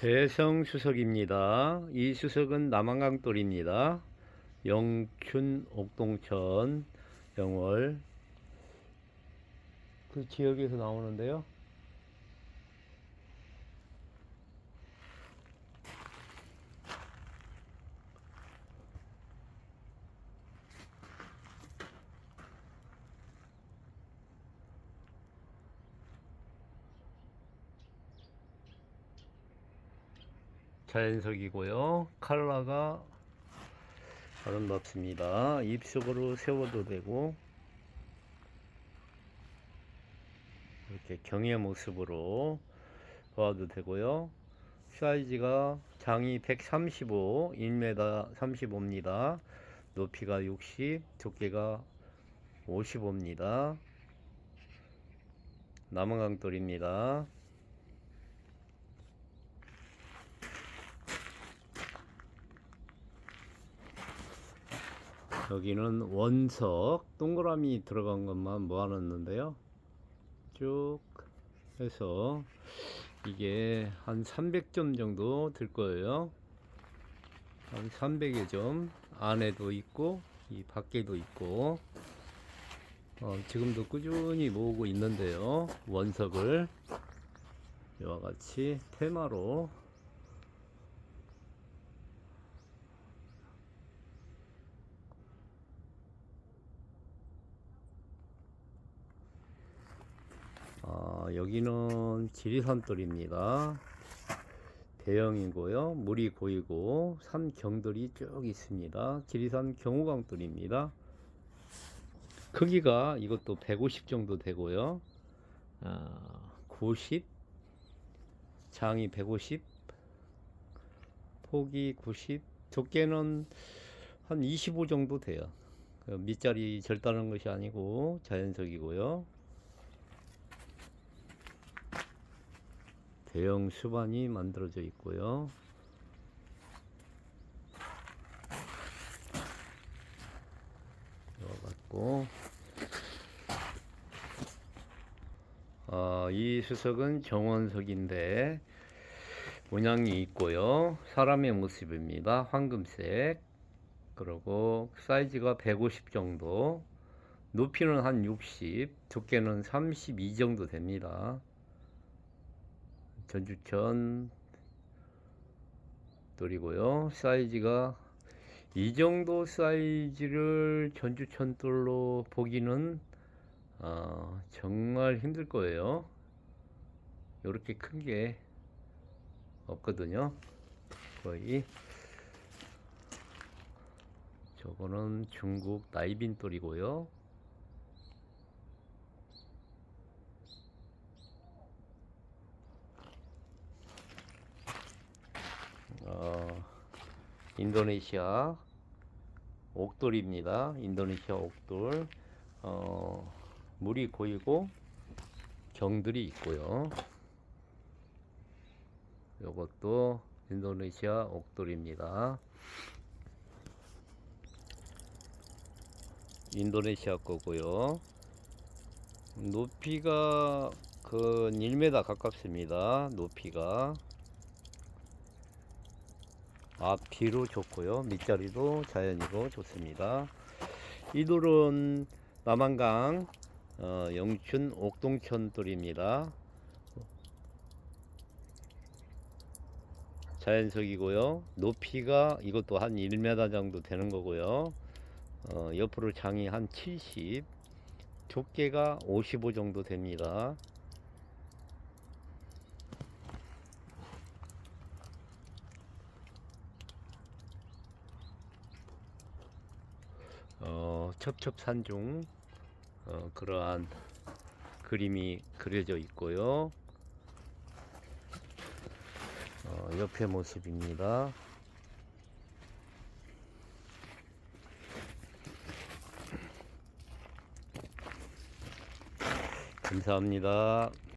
대성 수석입니다. 이 수석은 남한강 돌입니다. 영춘, 옥동천, 영월 그 지역에서 나오는데요. 자연석이고요. 컬러가 아름답습니다. 입속으로 세워도 되고 이렇게 경의 모습으로 봐도 되고요. 사이즈가 장이 135, 1m 35입니다. 높이가 60, 두께가 55입니다. 남한강돌입니다. 여기는 원석 동그라미 들어간 것만 모아놨는데요. 쭉 해서 이게 한 300점 정도 될 거예요. 한 300여 점 안에도 있고 이 밖에도 있고. 어, 지금도 꾸준히 모으고 있는데요. 원석을 이와 같이 테마로 여기는 지리산돌입니다. 대형이고요. 물이 고이고 산 경들이 쭉 있습니다. 지리산 경우강돌입니다. 크기가 이것도 150 정도 되고요. 아, 90 장이 150 폭이 90 두께는 한 25 정도 돼요. 그 밑자리 절단한 것이 아니고 자연석이고요. 대형 수반이 만들어져 있고요. 이와 같고 아, 이 수석은 정원석인데 문양이 있고요. 사람의 모습입니다. 황금색. 그리고 사이즈가 150 정도. 높이는 한 60, 두께는 32 정도 됩니다. 전주천 돌이고요. 사이즈가 이 정도 사이즈를 전주천 돌로 보기는 아, 정말 힘들 거예요. 이렇게 큰 게 없거든요. 거의 저거는 중국 나이빈 돌이고요. 인도네시아 옥돌입니다. 인도네시아 옥돌. 어, 물이 고이고 경들이 있고요. 이것도 인도네시아 옥돌입니다. 인도네시아 거고요. 높이가 그 1m 가깝습니다. 높이가 앞뒤로 좋고요. 밑자리도 자연이고 좋습니다. 이 돌은 남한강 어, 영춘 옥동천 돌입니다. 자연석이고요. 높이가 이것도 한 1m 정도 되는 거고요. 어, 옆으로 장이 한 70, 두께가 55 정도 됩니다. 어, 첩첩산중 어, 그러한 그림이 그려져 있고요. 어, 옆의 모습입니다. 감사합니다.